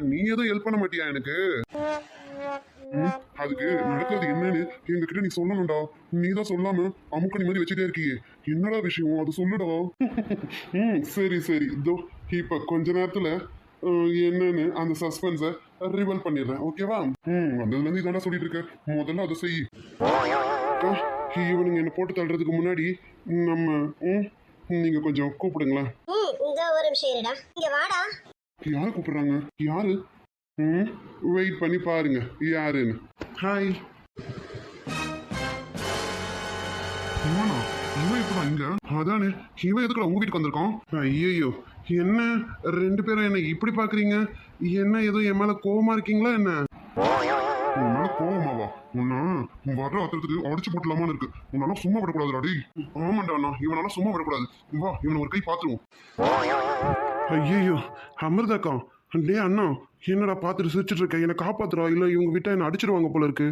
அப்ப நீ எதுவும் ஹெல்ப் பண்ண மாட்டியா எனக்கு? அதுக்கு நடக்கிறது என்னன்னு எங்ககிட்ட நீ சொல்லணும்டா. நீ தான் சொல்லாம அமுக்க நிம்மதி வச்சுட்டே இருக்கியே. என்னடா விஷயம்? அது சொல்லுடா. ம் சரி சரி. இதோ இப்ப கொஞ்ச நேரத்துல என்னன்னு அந்த சஸ்பென்ஸை ரிவல் பண்ணிடுறேன். ஓகேவா ம் வந்ததுல இருந்து இதாண்டா சொல்லிட்டு இருக்க. முதல்ல அதை செய். அக்கா, இவனுங்க என்ன போட்டு தள்ளுறதுக்கு முன்னாடி நம்ம ம், நீங்க கொஞ்சம் கூப்பிடுங்களேன். ம் ஒரு நிமிஷம் இருடா. இங்க வாடா. யாரு கூப்பிடுறாங்க? யாரு? ம் வெயிட் பண்ணி பாருங்க. யாருன்னு. ஹாய் இவனா? இவன் இப்படா இங்க? அதானே. இவன் எதுக்குள்ள உங்க வீட்டுக்கு வந்திருக்கான்? ஐயோ என்ன? ரெண்டு பேரும் என்ன இப்படி பாக்குறீங்க? என்ன ஏதோ என் மேல கோவமா இருக்கீங்களா என்ன? உன் மேல கோவமாவா? உன்ன வர்ற ஆத்திரத்துக்கு அடிச்சு போட்டலாமான்னு இருக்கு. உன்னால சும்மா விடக்கூடாதுடா டேய். ஆமாண்டா அண்ணா. இவனால சும்மா விடக்கூடாது. வா இவனை ஒரு கை பாத்துருவோம். ஐயோ அமிர்தாக்கா டே அண்ணா என்னடா பார்த்துட்டு சிரிச்சிட்டு இருக்க? என்னை காப்பாத்துறா? இல்ல இவங்க விட்டா என்ன அடிச்சிருவாங்க போல இருக்கு.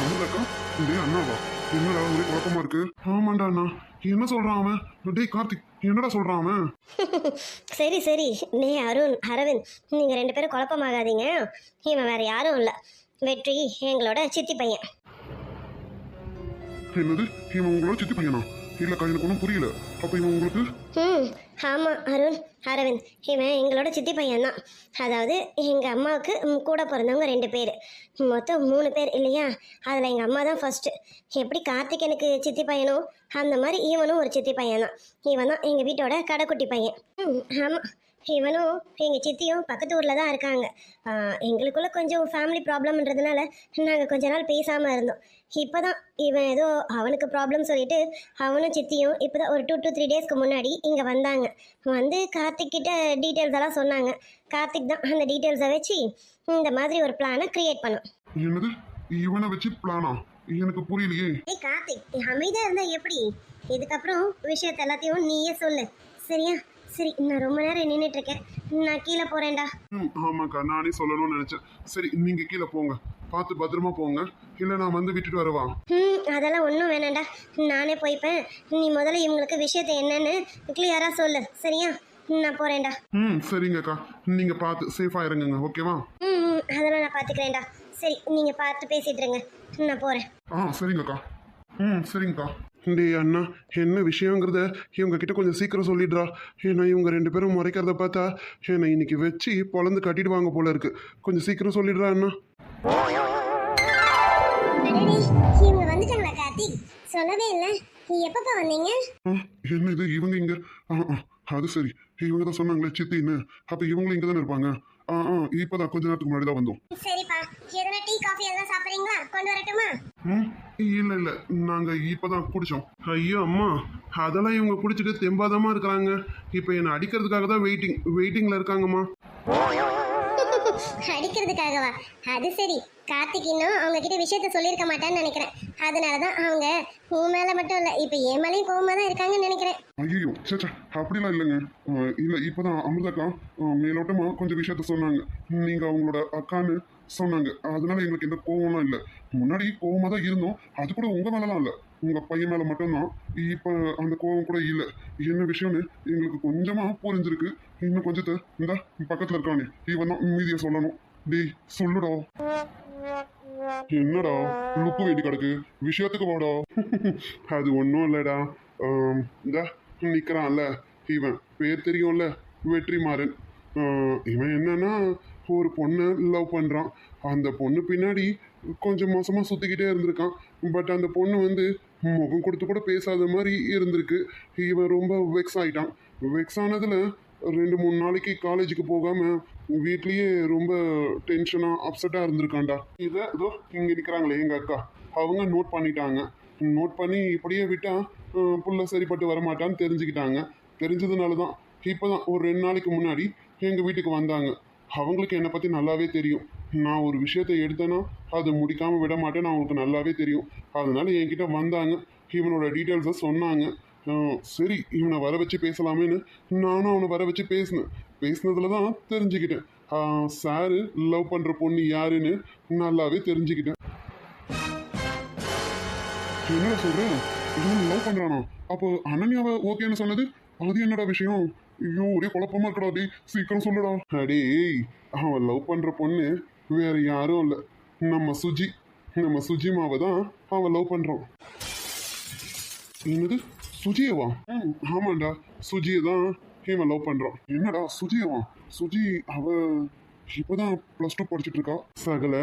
அமிர்தாக்கா டே அண்ணாவா என்னடா ஒரே குழப்பமா இருக்கு? ஆமாண்டா அண்ணா. என்ன சொல்றான் அவன்? டேய் கார்த்திக் என்னடா சொல்றான் அவன்? சரி சரி. நீ அருண் அரவிந்த் நீங்க ரெண்டு பேரும் குழப்பமாகாதீங்க. இவன் வேற யாரும் இல்ல. வெற்றி எங்களோட சித்தி பையன். என்னது? இவன் உங்களோட சித்தி பையனா? இல்லக்கா எனக்கு ஒன்றும் புரியல. அப்போ இவன் உங்களுக்கு? ம் ஆமாம் அருண் அரவிந்த். இவன் எங்களோட சித்தி பையன் தான் அதாவது எங்கள் அம்மாவுக்கு கூட பிறந்தவங்க ரெண்டு பேர். மொத்தம் மூணு பேர் இல்லையா? அதில் எங்கள் அம்மா தான் ஃபஸ்ட்டு எப்படி கார்த்திக் எனக்கு சித்தி பையனோ அந்த மாதிரி இவனும் ஒரு சித்தி பையன் தான் இவன் தான் எங்கள் வீட்டோட கடைக்குட்டி பையன். ம் ஆமாம் இவனும் எங்கள் சித்தியும் பக்கத்து ஊரில் தான் இருக்காங்க. எங்களுக்குள்ளே கொஞ்சம் ஃபேமிலி ப்ராப்ளம்ன்றதுனால நாங்கள் கொஞ்ச நாள் பேசாமல் இருந்தோம். இப்போ தான் இவன் ஏதோ அவனுக்கு ப்ராப்ளம் சொல்லிட்டு அவனும் சித்தியும் இப்போ தான் ஒரு டூ டூ த்ரீ டேஸ்க்கு முன்னாடி இங்கே வந்தாங்க. வந்து கார்த்திக் கிட்ட டீட்டெயில்ஸ் எல்லாம் சொன்னாங்க. கார்த்திக் தான் அந்த டீட்டெயில்ஸை வச்சு இந்த மாதிரி ஒரு பிளானை க்ரியேட் பண்ணோம் என்னது? இவனை வச்சு பிளானா எனக்கு புரியலையே. ஏய் கார்த்திக் நீ அமைதியாக இருந்தா எப்படி? இதுக்கப்புறம் விஷயத்த எல்லாத்தையும் நீயே சொல்லு. சரியா? சரி நான் ரொம்ப நேரம் நின்றுட்டு இருக்கேன். நான் கீழே போகிறேன்டா ம் ஆமாக்கா நானே சொல்லணும்னு நினைச்சேன். சரி நீங்க கீழே போங்க. பார்த்து பத்திரமா போங்க. இல்ல நான் வந்து விட்டுட்டு வரவா? ம் அதெல்லாம் ஒன்றும் வேணாம்டா. நானே போய்ப்பேன். நீ முதல்ல இவங்களுக்கு விஷயத்தை என்னன்னு கிளியராக சொல்லு. சரியா? நான் போகிறேன்டா ம் சரிங்கக்கா. நீங்க பார்த்து சேஃபா இறங்குங்க ஓகேவா? ம் அதெல்லாம் நான் பார்த்துக்கிறேன்டா. சரி நீங்கள் பார்த்து பேசிட்டு இருங்க. நான் போகிறேன் ஆ சரிங்கக்கா. ம் சரிங்கக்கா. டேய் அண்ணா என்ன விஷயங்கிறத இவங்க கிட்ட கொஞ்சம் சீக்கிரம் சொல்லிடுறா. ஏன்னா இவங்க ரெண்டு பேரும் முறைக்கிறத பார்த்தா என்னை இன்னைக்கு வச்சு பொழந்து கட்டிடுவாங்க போல இருக்கு. கொஞ்சம் சீக்கிரம் சொல்லிடுறா அண்ணா. இவங்க வந்துட்டாங்களா கார்த்திக் சொல்லவே இல்லை. எப்பப்போ வந்தீங்க? ஆ, என்ன இது? இவங்க இங்க. ஆ ஆ அது சரி. இவங்க தான் சொன்னாங்களே சித்தின்னு அப்ப இவங்களும் இங்க தானே இருப்பாங்க? ஆ ஆ இப்பதான் கொஞ்ச நேரத்துக்கு முன்னாடி தான் வந்தோம். சரிப்பா. எதனா டீ காஃபி எல்லாம் சாப்பிட்றீங்களா? கொண்டு வரட்டுமா? ம் இல்ல இல்ல. நாங்க இப்பதான் குடிச்சோம். ஐயோ அம்மா. அதெல்லாம் இவங்க குடிச்சிட்டு தெம்பாதமா இருக்கிறாங்க. இப்போ என்ன அடிக்கிறதுக்காக தான் வெயிட்டிங் வெயிட்டிங்ல இருக்காங்கம்மா. அடிக்கிறதுக்காகவா? அது சரி. கார்த்திக் இன்னும் அவங்க கிட்ட விஷயத்த சொல்லியிருக்க மாட்டான்னு நினைக்கிறேன். அதனால தான் அவங்க உன் மேலே மட்டும் இல்லை இப்போ என் மேலேயும் கோவமாக தான் இருக்காங்கன்னு நினைக்கிறேன். ஐயோ சேச்சா அப்படிலாம் இல்லைங்க. இல்லை இல்ல இப்பதான் அமிர்தாக்கா மேலோட்டமா கொஞ்சம் விஷயத்த சொன்னாங்க. நீங்க அவங்களோட அக்கான்னு சொன்னாங்க. அதனால எங்களுக்கு எந்த கோவம்லாம் இல்லை. முன்னாடி கோவமா தான் இருந்தோம். அது கூட உங்க மேலலாம் இல்லை. உங்கள் பையன் மேலே மட்டும்தான். இப்போ அந்த கோவம் கூட இல்லை. என்ன விஷயம்னு எங்களுக்கு கொஞ்சமாக புரிஞ்சிருக்கு. இன்னும் கொஞ்சத்தை இந்த பக்கத்தில் இருக்கானே. இவன் தான் மீதியை சொல்லணும். டேய் சொல்லுடா. என்னடா? லுக்கு வேண்டி கிடக்கு விஷயத்துக்கு வாடா. அது ஒன்றும் இல்லைடா. இந்த இந்தா நிற்கிறான்ல இவன் பேர் தெரியும்ல? வெற்றிமாறன். இவன் என்னன்னா ஒரு பொண்ணை லவ் பண்ணுறான் அந்த பொண்ணு பின்னாடி கொஞ்சம் மோசமாக சுற்றிக்கிட்டே இருந்திருக்கான். பட் அந்த பொண்ணு வந்து முகம் கொடுத்து கூட பேசாத மாதிரி இருந்திருக்கு. இவன் ரொம்ப வெக்ஸ் ஆயிட்டான். வெக்ஸ் ஆனதில் ரெண்டு மூணு நாளைக்கு காலேஜுக்கு போகாமல் வீட்லேயே ரொம்ப டென்ஷனாக அப்செட்டாக இருந்திருக்கான்டா. இதை இதோ இங்கே நிற்கிறாங்களே எங்கள் அக்கா. அவங்க நோட் பண்ணிட்டாங்க. நோட் பண்ணி இப்படியே விட்டா புள்ள சரிப்பட்டு வரமாட்டான்னு தெரிஞ்சுக்கிட்டாங்க. தெரிஞ்சதுனால தான் இப்போ தான் ஒரு ரெண்டு நாளைக்கு முன்னாடி எங்கள் வீட்டுக்கு வந்தாங்க. அவங்களுக்கு என்னை பற்றி நல்லாவே தெரியும். நான் ஒரு விஷயத்தை எடுத்தேன்னா அது முடிக்காமல் விட மாட்டேன்னு அவங்களுக்கு நல்லாவே தெரியும். அதனால என்கிட்ட வந்தாங்க. இவனோட டீட்டெயில்ஸை சொன்னாங்க. சரி இவனை வர வச்சு பேசலாமேன்னு நானும் அவனை வர வச்சு பேசினேன். பேசினதுல தான் தெரிஞ்சுக்கிட்டேன். சாரு லவ் பண்ணுற பொண்ணு யாருன்னு நல்லாவே தெரிஞ்சுக்கிட்டேன். என்ன சொல்கிறேன் இவன் லவ் பண்ணுறானா அப்போ அனன்யாவை ஓகேன்னு சொன்னது? அது என்னடா விஷயம்? ஐயோ ஒரே குழப்பமா இருக்கடா டேய். சீக்கிரம் சொல்லுடா. அடே அவன் லவ் பண்ற பொண்ணு வேற யாரும் இல்ல. நம்ம சுஜி நம்ம சுஜிமாவை தான் அவன் லவ் பண்றான். என்னது? சுஜியவா? ம் ஆமாண்டா. சுஜியை தான் இவன் லவ் பண்றான். என்னடா சுஜியவா? சுஜி அவ இப்போதான் ப்ளஸ் டூ படிச்சுட்டு இருக்கா. சகல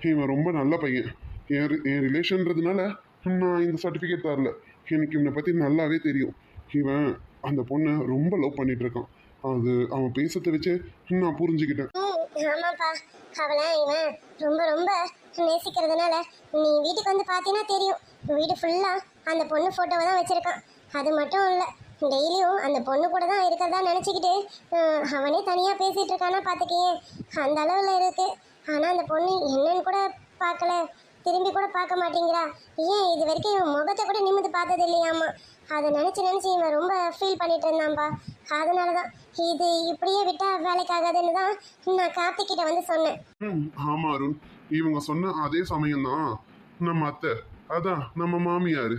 இவன் ரொம்ப நல்ல பையன். என் என் ரிலேஷன்றதுனால நான் இந்த சர்டிஃபிகேட் தரல. எனக்கு இவனை பற்றி நல்லாவே தெரியும். இவன் அந்த பொண்ணை ரொம்ப லவ் பண்ணிட்டு இருக்கான். அது அவன் பேசுறத வச்சு நான் புரிஞ்சுக்கிட்டேன். ஆமாப்பா. அவளை இவன். ரொம்ப ரொம்ப நேசிக்கிறதுனால நீ வீட்டுக்கு வந்து பார்த்தீங்கன்னா தெரியும். வீடு ஃபுல்லாக அந்த பொண்ணு ஃபோட்டோவை தான் வச்சுருக்கான். அது மட்டும் இல்லை டெய்லியும் அந்த பொண்ணு கூட தான் இருக்கிறதா நினச்சிக்கிட்டு அவனே தனியாக பேசிகிட்டு இருக்கானா பார்த்துக்கியே அந்த அளவில் இருக்குது ஆனால் அந்த பொண்ணு என்னன்னு கூட பார்க்கல திரும்பி கூட பார்க்க மாட்டேங்கிறா. ஏன் இது வரைக்கும் இவன் முகத்தை கூட நிமிந்து பார்த்தது இல்லையாமா அதை நினச்சி நினச்சி இவன் ரொம்ப ஃபீல் பண்ணிட்டு இருந்தான்பா. அதனால தான் இது இப்படியே விட்டா வேலைக்காகாதுன்னு தான் நான் கார்த்திக்கிட்ட வந்து சொன்னேன். ம் ஆமா அருண். இவங்க சொன்ன அதே சமயம்தான் நம்ம அத்தை. அதான் நம்ம மாமியார்.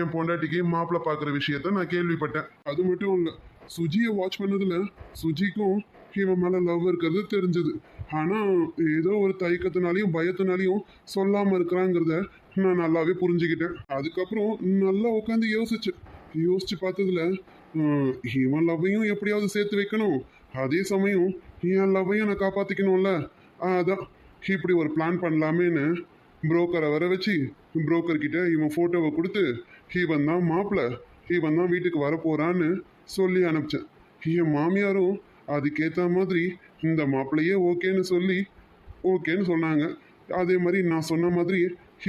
என் பொண்டாட்டிக்கு மாப்பிள்ளை பார்க்குற விஷயத்த நான் கேள்விப்பட்டேன். அது மட்டும் இல்லை சுஜியை வாட்ச் பண்ணதில் சுஜிக்கும் இவன் மேலே லவ் இருக்கிறது தெரிஞ்சது. ஆனால் ஏதோ ஒரு தயக்கத்தினாலையும் பயத்தினாலையும் சொல்லாமல் இருக்கிறாங்கிறத நான் நல்லாவே புரிஞ்சுக்கிட்டேன். அதுக்கப்புறம் நல்லா உட்காந்து யோசிச்சு. யோசிச்சு பார்த்ததுல இவன் லவ்வையும் எப்படியாவது சேர்த்து வைக்கணும். அதே சமயம் என் லவ்வையும் நான் காப்பாற்றிக்கணும்ல அதான் இப்படி ஒரு பிளான் பண்ணலாமேன்னு புரோக்கரை வர வச்சு புரோக்கர்கிட்ட இவன் ஃபோட்டோவை கொடுத்து இவன் தான் மாப்பிள்ளை இவன் தான் வீட்டுக்கு வரப்போறான்னு சொல்லி அனுப்பிச்சேன். என் மாமியாரும் அதுக்கேற்ற மாதிரி இந்த மாப்பிள்ளையே ஓகேன்னு சொல்லி ஓகேன்னு சொன்னாங்க. அதே மாதிரி நான் சொன்ன மாதிரி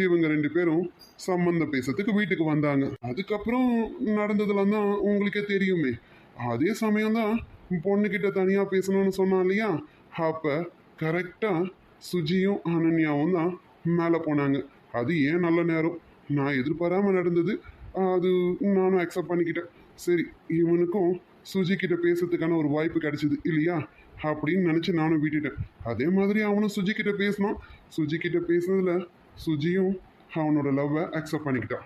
இவங்க ரெண்டு பேரும் சம்மந்தம் பேசுறதுக்கு வீட்டுக்கு வந்தாங்க. அதுக்கப்புறம் நடந்ததுலாம் தான் உங்களுக்கே தெரியுமே. அதே சமயம் தான் பொண்ணுக்கிட்ட தனியாக பேசணும்னு சொன்னான் இல்லையா? அப்போ கரெக்டாக சுஜியும் அனன்யாவும் தான் மேலே போனாங்க. அது ஏன் நல்ல நேரம்? நான் எதிர்பாராமல் நடந்தது. அது நானும் அக்செப்ட் பண்ணிக்கிட்டேன். சரி இவனுக்கும் சுஜி கிட்ட பேசுறதுக்கான ஒரு வாய்ப்பு கிடைச்சிது இல்லையா? அப்படின்னு நினச்சி நானும் விட்டுட்டேன். அதே மாதிரி அவனும் சுஜிக்கிட்ட பேசினான். சுஜிக்கிட்ட கிட்ட சுஜியும் அவனோட லவ்வை அக்செப்ட் பண்ணிக்கிட்டான்.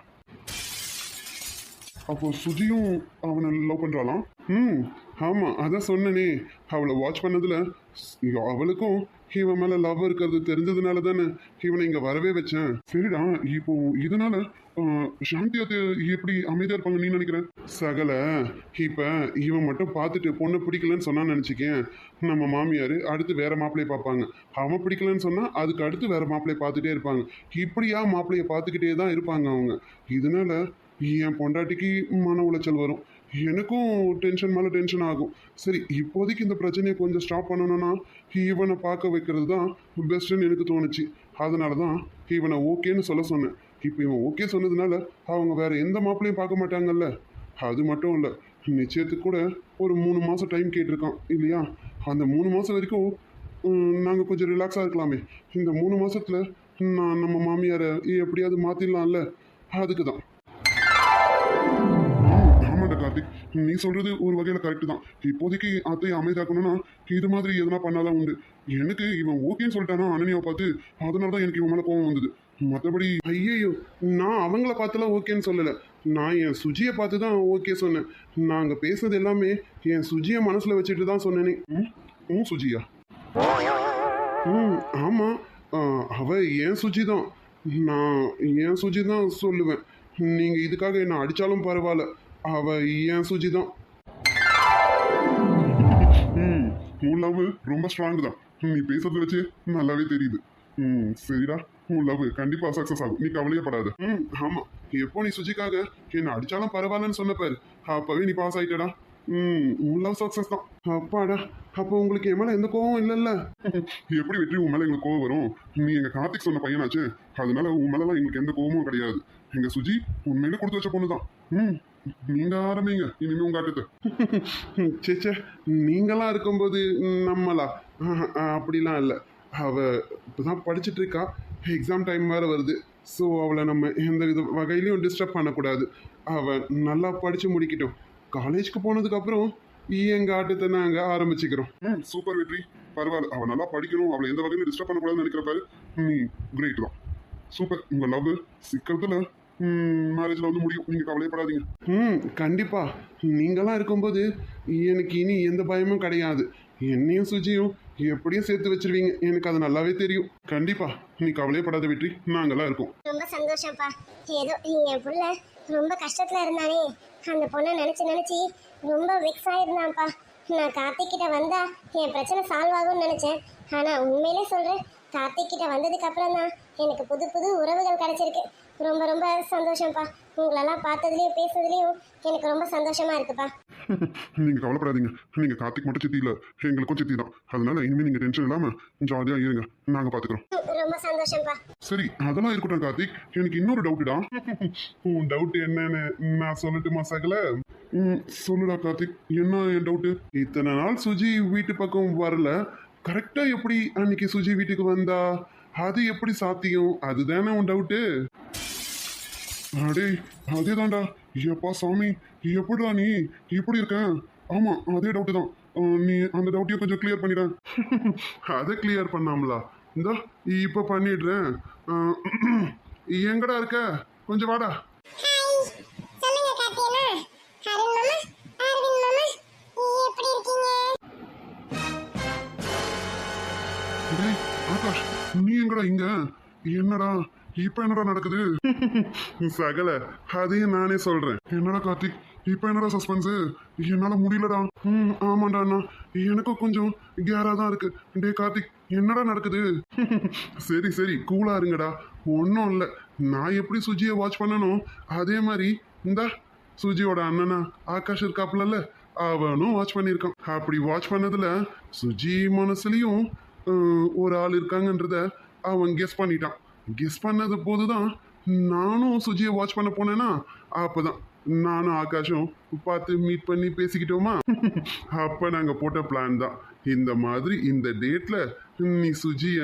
அப்போ சுஜியும் அவனை லவ் பண்ணுறாளாம் ம் ஆமாம் அதான் சொன்னனே. அவளை வாட்ச் பண்ணதில் அவளுக்கும் இவன் மேலே லவ் இருக்கிறது தெரிஞ்சதுனால தானே இவனை இங்கே வரவே வச்சேன். சரிடா இப்போ இதனால ஆஹ், சாந்தி அது எப்படி அமைதியாக இருப்பாங்க நீ நினைக்கிறேன் சகல இப்போ இவன் மட்டும் பார்த்துட்டு பொண்ணை பிடிக்கலன்னு சொன்னா நினச்சிக்கேன். நம்ம மாமியார் அடுத்து வேற மாப்பிள்ளையை பார்ப்பாங்க. அவன் பிடிக்கலன்னு சொன்னால் அதுக்கு அடுத்து வேற மாப்பிள்ளையை பார்த்துட்டே இருப்பாங்க. இப்படியா மாப்பிள்ளையை பார்த்துக்கிட்டே தான் இருப்பாங்க அவங்க. இதனால என் பொண்டாட்டிக்கு மன உளைச்சல் வரும். எனக்கும் டென்ஷன் மேலே டென்ஷன் ஆகும். சரி இப்போதைக்கு இந்த பிரச்சனையை கொஞ்சம் ஸ்டாப் பண்ணணும்னா இவனை பார்க்க வைக்கிறது தான் பெஸ்ட்டுன்னு எனக்கு தோணுச்சு. அதனால தான் இவனை ஓகேன்னு சொல்ல சொன்னேன். இப்போ இவன் ஓகே சொன்னதுனால அவங்க வேற எந்த மாப்பிளையும் பார்க்க மாட்டாங்கல்ல? அது மட்டும் இல்லை நிச்சயத்துக்கு கூட ஒரு மூணு மாதம் டைம் கேட்டிருக்கான் இல்லையா? அந்த மூணு மாதம் வரைக்கும் நாங்கள் கொஞ்சம் ரிலாக்ஸாக இருக்கலாமே. இந்த மூணு மாதத்தில் நான் நம்ம மாமியாரை எப்படியாவது மாற்றிடலாம்ல அதுக்கு தான் நீ சொல்றது ஒரு வகையில் கரெக்டு தான். இப்போதைக்கு அத்தை அமைதியாக்கணும்னா இது மாதிரி எதனா பண்ணாதான் உண்டு. எனக்கு இவன் ஓகேன்னு சொல்லிட்டானா அனனியாவை பார்த்து அதனால தான் எனக்கு இவன் மேலே கோவம் வந்தது. மற்றபடி ஐயையோ நான் அவங்கள பார்த்துலாம் ஓகேன்னு சொல்லலை. நான் என் சுஜியை பார்த்து தான் ஓகே சொன்னேன் நாங்கள் பேசுனது எல்லாமே என் சுஜியை மனசில் வச்சுட்டு தான் சொன்னேனே. ம்? ம் சுஜியா? ம் ஆமாம் அவ என் சுஜி தான் நான் ஏன் சுஜி தான் சொல்லுவேன். நீங்கள் இதுக்காக என்னை அடித்தாலும் பரவாயில்ல. அவ ஏன் சுஜி தான் ம். உன் லவ் ரொம்ப ஸ்ட்ராங் தான். நீ பேசுறத வச்சு நல்லாவே தெரியுது. ம் சரிடா. உன் லவ் கண்டிப்பா சக்சஸ் ஆகும். நீ கவலையப்படாத. ம் ஆமா. எப்போ நீ சுஜிக்காக என்ன அடிச்சாலும் பரவாயில்லன்னு சொன்ன பாரு. அப்பவே நீ பாஸ் ஆயிட்டடா. ம் உன் லவ் சக்சஸ் தான். அப்பாடா. அப்போ உங்களுக்கு என் மேல எந்த கோவம் இல்லைல்ல? எப்படி வெற்றி உன் மேல எங்களுக்கு கோவம் வரும்? நீ எங்க கார்த்திக் சொன்ன பையனாச்சு. அதனால உன் மேலலாம் எங்களுக்கு எந்த கோவமும் கிடையாது. எங்க சுஜி உண்மையில கொடுத்து வச்ச பொண்ணு தான் ம். நீங்க ஆரம்பிங்க. இனிமே உங்க ஆட்டத்தை. சேச்சே நீங்களாம் இருக்கும்போது நம்மளா? அப்படிலாம் இல்லை. அவ இப்போதான் படிச்சுட்டு இருக்கா எக்ஸாம் டைம் வேறு வருது. ஸோ அவளை நம்ம எந்த வித வகையிலையும் டிஸ்டர்ப் பண்ணக்கூடாது. அவள் நல்லா படித்து முடிக்கட்டும். காலேஜ்க்கு போனதுக்கப்புறம் எங்கள் ஆட்டத்தை நாங்கள் ஆரம்பிச்சுக்கிறோம். ம் சூப்பர் வெற்றி. பரவாயில்ல. அவள் நல்லா படிக்கணும். அவளை எந்த வகையிலும் டிஸ்டர்ப் பண்ணக்கூடாதுன்னு நினைக்கிறப்பாரு நீ கிரேட் தான். சூப்பர் உங்கள் லவ் சிக்கிறதுல மேரேஜில் வந்து முடியும் நீங்கள் கவலையப்படாதீங்க ம் கண்டிப்பாக நீங்களாம் இருக்கும்போது எனக்கு இனி எந்த பயமும் கிடையாது. என்னையும் சுஜியும் எப்படியும் சேர்த்து வச்சிருவீங்க. எனக்கு அது நல்லாவே தெரியும். கண்டிப்பா. நீ கவலையப்படாத வெற்றி நாங்களாம் இருக்கோம். ரொம்ப சந்தோஷம்ப்பா. ஏதோ என் புள்ள ரொம்ப கஷ்டத்துல இருந்தானே. அந்த பொண்ணை நினைச்சு நினைச்சு ரொம்ப வெக்ஸ் ஆயிருந்தான்ப்பா. நான் கார்த்திக் கிட்ட வந்தா என் பிரச்சனை சால்வ் ஆகும்னு நினைச்சேன். ஆனா உண்மையிலே சொல்றேன் கார்த்திக் கிட்ட வந்ததுக்கு அப்புறம் தான் எனக்கு புது புது உறவுகள் கிடைச்சிருக்கு. ரொம்ப ரொம்ப சந்தோஷம்ப்பா. உங்களெல்லாம் பார்த்ததுலயும் பேசுறதுலயும் எனக்கு ரொம்ப சந்தோஷமா இருக்குப்பா. நீங்க கவலைப்படாதீங்க. நீங்க கார்த்திக் மட்டும் சித்தி இல்ல எங்களுக்கும் சித்தி தான் அதனால இனிமே நீங்க டென்ஷன் இல்லாம ஜாலியா இருங்க. நாங்க பாத்துக்கிறோம். ரொம்ப சந்தோஷம்ப்பா. சரி அதெல்லாம் இருக்கட்டும் கார்த்திக். எனக்கு இன்னொரு டவுட்டுடா உன் டவுட் என்னன்னு நான் சொல்லட்டுமா சகல? சொல்லுடா கார்த்திக். என்ன என் டவுட்டு இத்தனை நாள் சுஜி வீட்டு பக்கம் வரல. கரெக்டா எப்படி அன்னைக்கு சுஜி வீட்டுக்கு வந்தா? அது எப்படி சாத்தியம்? அதுதானே உன் டவுட்டு அடே அதேதான்டா. எப்பா சாமி எப்படிடா நீ? இப்படி இருக்க? ஆமா அதே டவுட்டு தான். நீ அந்த டவுட்டையும் கொஞ்சம் கிளியர் பண்ணிடுறேன் அதை கிளியர் பண்ணாமலா? இந்தா இப்போ பண்ணிடுறேன். எங்கடா இருக்க? கொஞ்சம் வாடா. நீ எங்கடா இங்க. என்னடா? இப்ப என்னடா நடக்குது? சகல அதையும் நானே சொல்றேன். என்னடா கார்த்திக்? இப்ப என்னடா சஸ்பென்ஸ் என்னால முடியலடா. ம் ஆமாண்டா அண்ணா. எனக்கும் கொஞ்சம் கேரா தான் இருக்கு. டே கார்த்திக் என்னடா நடக்குது? சரி சரி கூலா இருங்கடா. ஒன்றும் இல்லை. நான் எப்படி சுஜியை வாட்ச் பண்ணணும் அதே மாதிரி இந்த சுஜியோட அண்ணனா ஆகாஷ் இருக்காப்புலல்ல அவனும் வாட்ச் பண்ணியிருக்கான். அப்படி வாட்ச் பண்ணதுல சுஜி மனசுலயும் ஒரு ஆள் இருக்காங்கன்றத அவன் கெஸ் பண்ணிட்டான். கெஸ் பண்ணது போது தான் நானும் சுஜியை வாட்ச் பண்ண போனேன்னா அப்பதான். நானும் ஆகாஷும் பார்த்து மீட் பண்ணி பேசிக்கிட்டோமா? அப்போ நாங்கள் போட்ட பிளான் தான். இந்த மாதிரி இந்த டேட்டில் நீ சுஜிய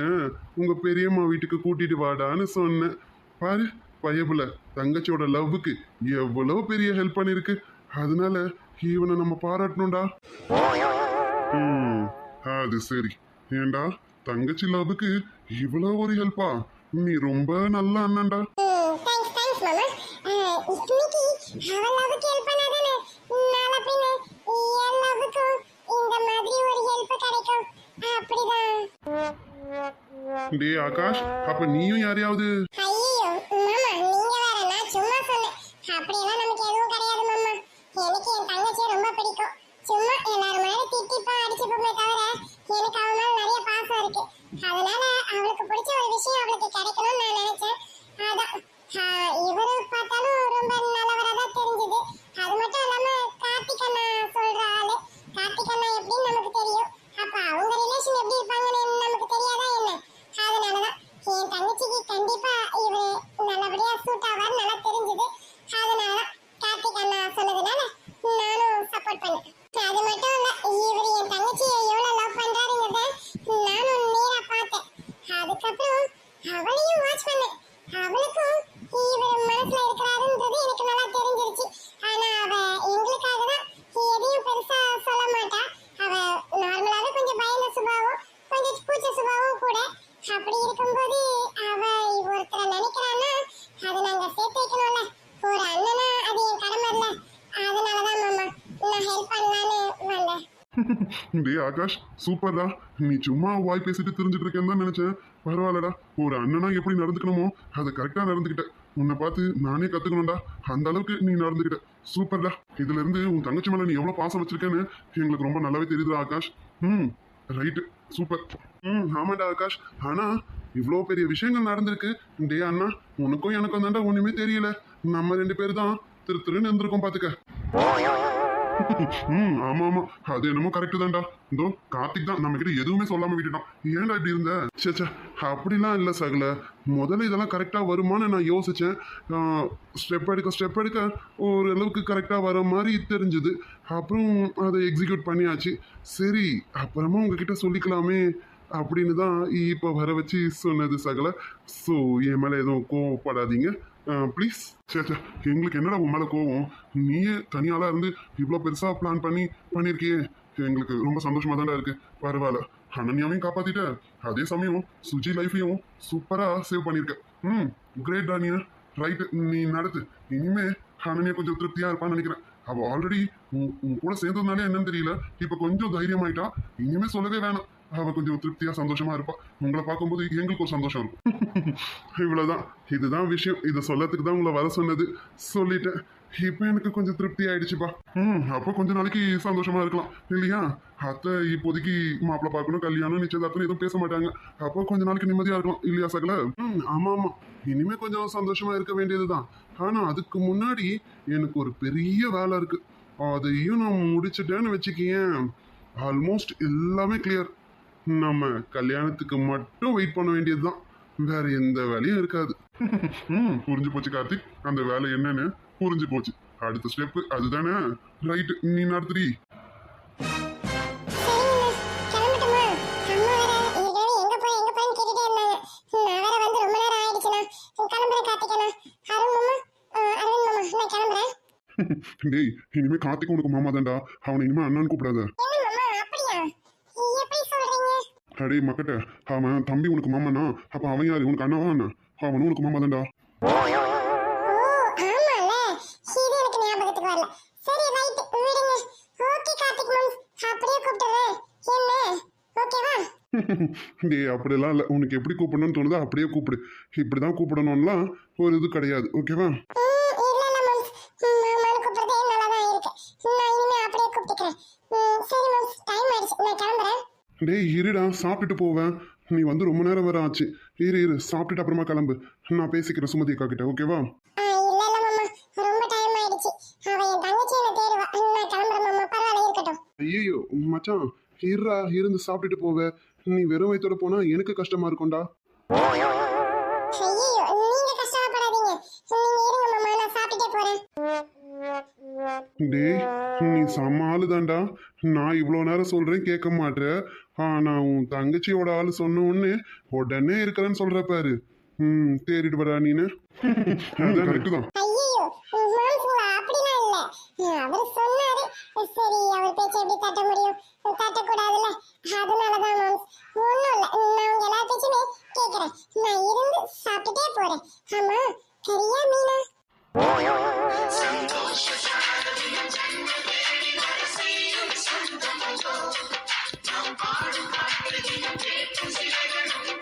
உங்கள் பெரியம்மா வீட்டுக்கு கூட்டிகிட்டு வாடான்னு சொன்னேன் பாரு பயபுல தங்கச்சியோட லவ்வுக்கு எவ்வளவு பெரிய ஹெல்ப் பண்ணியிருக்கு அதனால இவனை நம்ம பாராட்டணும்டா. அது சரி. ஏண்டா தங்கச்சி லவ்வுக்கு இவ்வளவு ஒரு ஹெல்ப்பா நீ ரொம்ப நல்ல அண்ணன்டா. மாதிரி டே ஆகாஷ் அப்ப நீயும் யாரையாவது? எனக்கு என் தங்கச்சியை ரொம்ப பிடிக்கும். சும்மா எல்லாரும் முன்னாடி திட்டிப்பா அடிச்சுப்போமே தவிர எனக்கு அவன் மேல நிறைய பாசம் இருக்கு அதனால அவளுக்கு பிடிச்ச ஒரு விஷயம் அவளுக்கு கிடைக்கணும்னு நான் நினைச்சேன். அதான் இவரு பார்த்தாலும் ரொம்ப நல்லவரா தான் தெரிஞ்சது அது மட்டும் இல்லாம கார்த்திக் அண்ணா சொல்ற ஆளு கார்த்திக் அண்ணா எப்படின்னு நமக்கு தெரியும் அப்ப அவங்க ரிலேஷன் எப்படி இருப்பாங்கன்னு நமக்கு தெரியாதா என்ன அதனாலதான் என் தங்கச்சிக்கு கண்டிப்பா இவரு நல்லபடியா சூட் ஆவார் நல்லா தெரிஞ்சது அதனாலதான் கார்த்திக் அண்ணா சொன்னதுனால நானும் சப்போர்ட் பண்ணேன் அது மட்டும் இல்ல இவர் என் தங்கச்சியை எவ்வளவு லவ் பண்றாருங்கிறத நானும் நேரா பார்த்தேன் அதுக்கப்புறம் அவளையும் வாட்ச் பண்ணேன் அவளுக்கும் இவர் மனசுல இருக்கிறாருன்றது எனக்கு நல்லா தெரிஞ்சிருச்சு ஆனா அவ எங்களுக்காக தான் எதையும் பெருசா சொல்ல மாட்டா அவ நார்மலாவே கொஞ்சம் பயந்த சுபாவம் கொஞ்சம் கூச்ச சுபாவம் கூட அப்படி இருக்கும்போது அவ ஒருத்தரை நினைக்கிறான்னா அதை நாங்க சேர்த்து வைக்கணும்ல ஒரு அண்ணனா அது என் கடமை இல்ல அதனாலதான் மாமா நான் ஹெல்ப் பண்ணலான்னு வந்தேன் டே ஆகாஷ் சூப்பர்டா நீ சும்மா வாய் பேசிட்டு தெரிஞ்சுட்டு இருக்கேன்னு தான் நினைச்சேன். பரவாயில்லடா. ஒரு அண்ணனா எப்படி நடந்துக்கணுமோ அதை கரெக்டா நடந்துக்கிட்ட உன்னை பார்த்து நானே கத்துக்கணும்டா. அந்த அளவுக்கு நீ நடந்துக்கிட்ட. சூப்பர்டா இதுல இருந்து உன் தங்கச்சி மேல நீ எவ்வளவு பாசம் வச்சிருக்கேன்னு எங்களுக்கு ரொம்ப நல்லாவே தெரியுதுடா ஆகாஷ். ம் ரைட்டு சூப்பர் ம் ஆமாடா ஆகாஷ். ஆனா இவ்வளோ பெரிய விஷயங்கள் நடந்திருக்கு. டே அண்ணா உனக்கும் எனக்கும் தாண்டா ஒன்றுமே தெரியல. நம்ம ரெண்டு பேர் தான் திரு திருன்னு இருந்திருக்கோம் பார்த்துக்க ம் ஆமா ஆமா. அது என்னமோ கரெக்ட் தான்டா. இதோ கார்த்திக் தான் நம்ம கிட்ட எதுவுமே சொல்லாம விட்டுட்டான். ஏன்டா இப்படி இருந்த? சேச்சா அப்படிலாம் இல்லை சகல. முதல்ல இதெல்லாம் கரெக்டாக வருமான்னு நான் யோசிச்சேன். ஸ்டெப் எடுக்க ஸ்டெப் எடுக்க ஓரளவுக்கு கரெக்டாக வர மாதிரி தெரிஞ்சுது. அப்புறம் அதை எக்ஸிக்யூட் பண்ணியாச்சு. சரி அப்புறமா உங்ககிட்ட சொல்லிக்கலாமே அப்படின்னு தான் இப்போ வர வச்சு சொன்னது சகல. ஸோ என் மேலே எதுவும் கோவப்படாதீங்க. ப்ளீஸ் சரி சரி எங்களுக்கு என்னடா உன் மேலே கோவம்? நீயே தனியாளாக இருந்து இவ்வளோ பெருசாக பிளான் பண்ணி பண்ணியிருக்கியே எங்களுக்கு ரொம்ப சந்தோஷமாக தான்டா இருக்கு. பரவாயில்ல. அனன்யாவையும் காப்பாற்றிட்ட அதே சமயம் சுஜி லைஃபையும் சூப்பராக சேவ் பண்ணியிருக்க ம் கிரேட் தானியா ரைட்டு நீ நடத்து. இனிமே அனன்யா கொஞ்சம் திருப்தியாக இருப்பான்னு நினைக்கிறேன். அவள் ஆல்ரெடி உன் கூட சேர்ந்ததுனாலே என்னன்னு தெரியல. இப்போ கொஞ்சம் தைரியமாயிட்டா. இனிமே சொல்லவே வேணாம். அவ கொஞ்சம் திருப்தியா சந்தோஷமா இருப்பா. உங்களை பார்க்கும்போது எங்களுக்கு ஒரு சந்தோஷம் இருக்கும். இவ்வளவுதான். இதுதான் விஷயம். இதை சொல்லத்துக்கு தான் உங்களை வர சொன்னது. சொல்லிட்டேன். இப்போ எனக்கு கொஞ்சம் திருப்தி ஆயிடுச்சுப்பா. ம் அப்போ கொஞ்ச நாளைக்கு சந்தோஷமா இருக்கலாம். இல்லையா? அத்தை இப்போதைக்கு மாப்பிள்ளை பார்க்கணும் கல்யாணம் நிச்சயதார்த்தம் எதுவும் பேச மாட்டாங்க. அப்போ கொஞ்ச நாளைக்கு நிம்மதியா இருக்கலாம். இல்லையா சகல? ம் ஆமா ஆமா. இனிமே கொஞ்சம் சந்தோஷமா இருக்க வேண்டியதுதான். ஆனா அதுக்கு முன்னாடி எனக்கு ஒரு பெரிய வேலை இருக்கு. அதையும் நான் முடிச்சிட்டேன்னு வச்சுக்கேன் ஆல்மோஸ்ட் எல்லாமே கிளியர் நம்ம கல்யாணத்துக்கு மட்டும் வெயிட் பண்ண வேண்டியதுதான். வேற எந்த வேலையும் இருக்காது. ம் புரிஞ்சு போச்சு கார்த்திக். அந்த வேலை என்னன்னு புரிஞ்சு போச்சு. அடுத்த ஸ்டெப் அதுதானே? ரைட் நீ நடத்துறி டேய் இனிமே கார்த்திக் உனக்கு மாமா தான்டா அவனை இனிமே அண்ணான்னு கூப்பிடாத என்ன மாமா அப்படியா எப்படி சொல்றீங்க அடே மக்கட்ட அவன் தம்பி உனக்கு மாமனா? அப்ப அவன் யாரு? உனக்கு அண்ணாவா அண்ணா? அவனும் உனக்கு மாமா. தான்டா டேய் அப்படிலாம் இல்லை. உனக்கு எப்படி கூப்பிடணும்னு தோணுதோ அப்படியே கூப்பிடு. இப்படிதான் கூப்பிடணும்லாம் ஒரு இது கிடையாது. ஓகேவா ம், இல்ல இல்ல மாம்ஸ் மாமான்னு கூப்பிடுறதே நல்லா தான் இருக்கு நான் இனிமே அப்படியே கூப்பிட்டுக்கிறேன் ம், சரி மாம்ஸ் டைம் ஆயிடுச்சு நான் கிளம்புறேன் டேய் இருடா சாப்பிட்டுட்டு போவேன். நீ வந்து ரொம்ப நேரம் வர ஆச்சு. இரு இரு சாப்பிட்டுட்டு அப்புறமா கிளம்பு. நான் பேசிக்கிறேன் சுமதி அக்கா கிட்ட ஓகேவா ஐயோ மச்சான் இருடா இருந்து சாப்பிட்டுட்டு போவ. நீ வெறும் வயித்தோட போனா எனக்கு கஷ்டமா இருக்கும்டா. ஐயோ நீங்க கஷ்டப்படாதீங்க நீங்க இருங்க மாமா. நான் சாப்பிட்டுட்டே போறேன். டேய் நீ செம்ம ஆளு தான்டா நான் இவ்வளோ நேரம் சொல்றேன் கேட்க மாட்டேற. ஆனா உன் தங்கச்சியோட ஆளு சொன்ன உடனே உடனே இருக்கிறேன்னு சொல்ற பாரு. ம் தேறிட்டு வரா நீனு. அதான் கரெக்டு தான். அவர் சொன்னாரு. சரி அவர் பேச்சை எப்படி தட்ட முடியும்? தட்டக்கூடாதுல்ல. அதனாலதான் மாம்ஸ் இல்ல. நான் உங்க எல்லா பேச்சுமே கேக்குறேன் நான் இருந்து சாப்பிட்டுட்டே போறேன். ஆமா கரியா Meena? Don't bother, I'm gonna do my thing, cause you